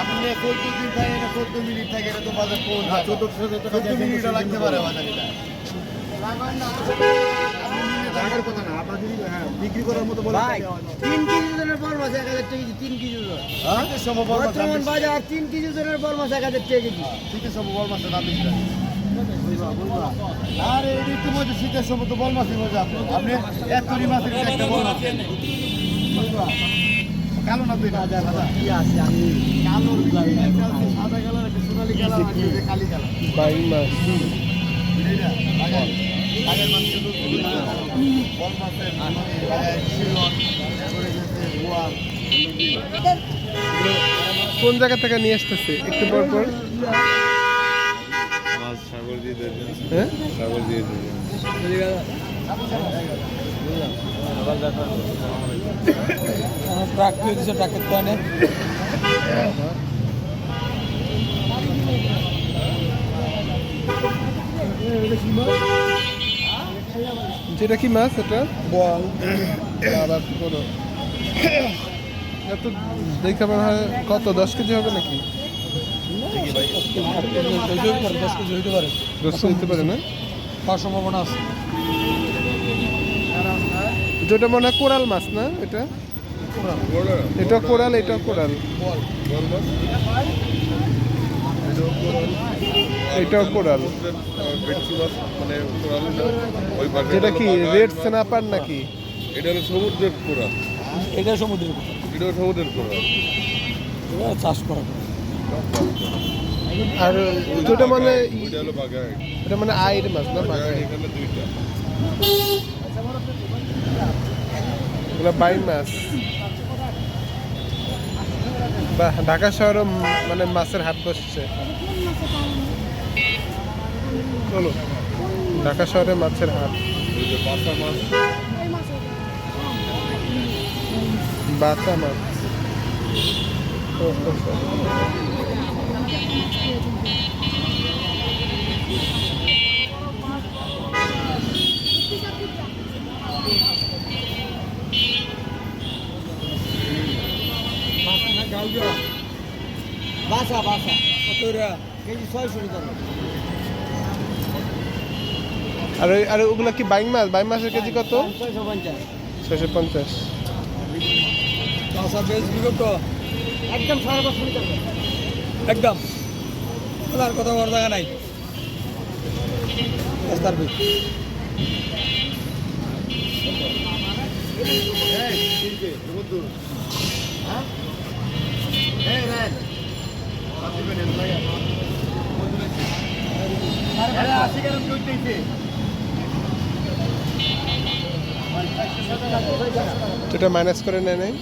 আপনি চোদ্দ দিন থাকে না চোদ্দ মিনিট থাকে এটা তো বাজার কোন চোদ্দ চোদ্দ মিনিটও লাগতে পারে বাজার। এটা আপনি লাগার কথা না আপনার যদি হ্যাঁ বিক্রি করার মতো বলে তিন কেজি ওজনের বড় মাছ এক হাজার টাকা কেজি তিন ওজন। বর্তমান বাজার তিন কেজি ওজনের বড় মাছ এক হাজার টাকা কেজি। শীতের সময় বড় মাছের দাম বেশি। আরে এই ইতিমধ্যে শীতের সময় তো বড় মাছই মজা। আপনি এক তরি মাছের একটা বড় মাছ। কালো না কি আছে আমি কালো সাদা কালার একটা সোনালি কালার আছে যে কালি কালার। বাইং মাছ এইটা লাগাই লাগাই মাছ শুধু বড় মাছের শিলন করে গেছে গোয়াল কোন জায়গা থেকে নিয়ে আসতেছে? একটু পর পর। সাগর দিয়ে দেবেন হ্যাঁ? সাগর দিয়ে দেবেন ট্রাক দিয়ে দিচ্ছে ট্রাকের তো অনেক যেটা কি মাছ এটা বল আবার বড় এত দেখে মনে হয় কত দশ কেজি হবে নাকি? দশ কেজি হইতে পারে। দশ কেজি হতে পারে না? হওয়ার সম্ভাবনা আছে। যেটা মনে হয় কোরাল মাছ না এটা? এটা কোরাল এটা কোরাল। মানে ওই যেটা কি। রেড স্ন্যাপার নাকি? এটা হলো সমুদ্রের কোরাল। এটা সমুদ্রের এটাও সমুদ্রের কোরাল চাষ করা। আর যেটা মানে এটা মানে আইর মাছ না এখানে দুইটা এগুলো বাইং মাছ। বাহ ঢাকা শহরে মানে মাছের হাট বসছে। চলো ঢাকা শহরে মাছের হাট। বাতা মাছ। ও, বাসা বাসা কত কেজি ছয়শো টাকা। আর আর ওগুলো কি বাইং মাছ? বাইং মাছের কেজি কত? ছয়শো পঞ্চাশ। ছয়শো পঞ্চাশ। বাসা বেশ বিগত একদম সাড়ে পাঁচশো একদম। আর কথা বলার জায়গা নাই। রাস্তার এটা মাইনাস করে নেয় নাই